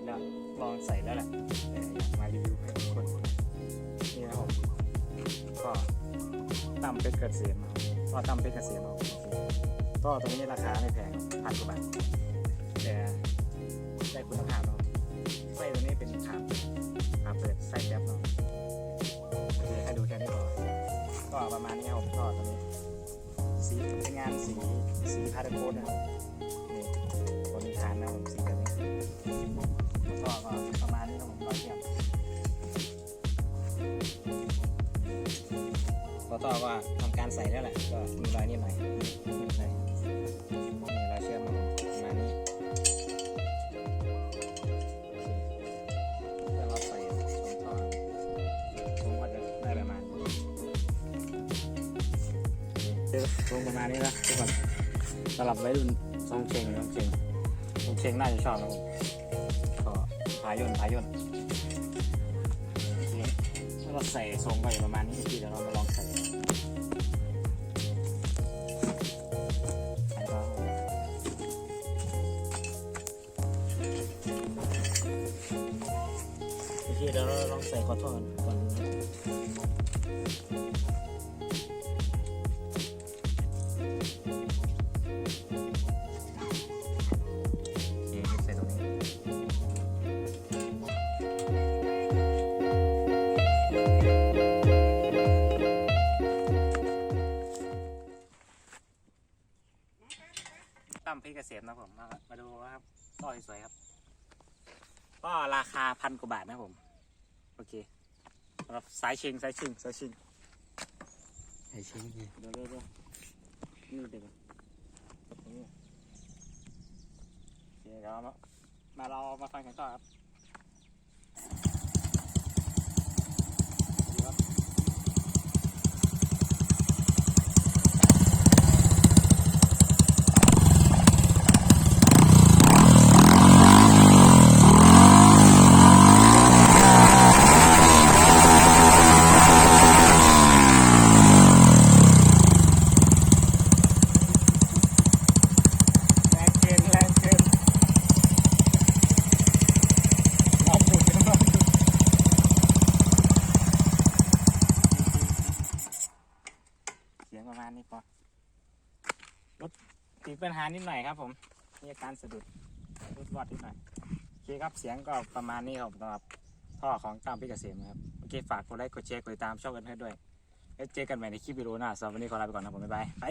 นได้ลองใส่แล้วแหละมารีวิวให้ทุกคนนี่นะครับก็ตำเป็ดกระเสียมก็ตำเป็ดกรเกษมเอาก็ตรงนี้ราคาไม่แพงพันกว่าบาทแต่ได้คุณภาพเนาะไส้ตัวนี้เป็นขามขามเปิดไส้แคบเนาะโอเคให้ดูแค่นี้พอก็ประมาณนี้ครับก็ตอนนี้สีเงานสีสีพาราโกนนะครับ พอต่อก็ทำการใส่แล้วแหละก็มีรอยนิดหน่อยนิดหน่อยมีรอยเชื่อมนะครับผมประมาณนี้แล้วเราใส่สองท่อผมว่าจะได้ประมาณนี้เจอลงประมาณนี้แล้วทุกคนสำหรับไวัยรุ่นทรงเชงทรงเชงทรงเชงน่าจะชอบนะผมก็พายนพายนโอเคถ้เราใส่ทรงไปประมาณนี้ทีเดี๋ยวเรามาลองใส่ เคเดี๋ยวเราลองใส่ขอโทษก่อนนะโอเคใส่ตรงนี้ตั้มเพชรเกษมนะผม มามาดูครับต้อยสวยครับ ก็ราคาพันกว่าบาทนะครับผม โอเคสำหรับสายชิงสายชิงสายชิงไอ้ชิ้นนี้เดี๋ยวเดี๋ยวเดี๋ยวนี่เดี๋ยวก่อนตรงนี้โอเคเดี๋ยวมามาเรามาฟังกันต่อครับดูครับแรงเกินแรงเกินลองดูกันลองดู เสียงประมาณนี้พอรถติดปัญหานิดหน่อยครับ ผมมีอาการสะดุดรถวอดนิดหน่อยโอเคครับเสียงก็ประมาณนี้ครับสำหรับท่อของตามพี่เกษมนะครับโอเคฝากกดไลค์กดแชร์กดติดตามช่องกันให้ด้วยแล้วเจอกันใหม่ในคลิปวิดีโอหน้าสำหรับวันนี้ขอลาไปก่อนนะผมบ๊ายบายไป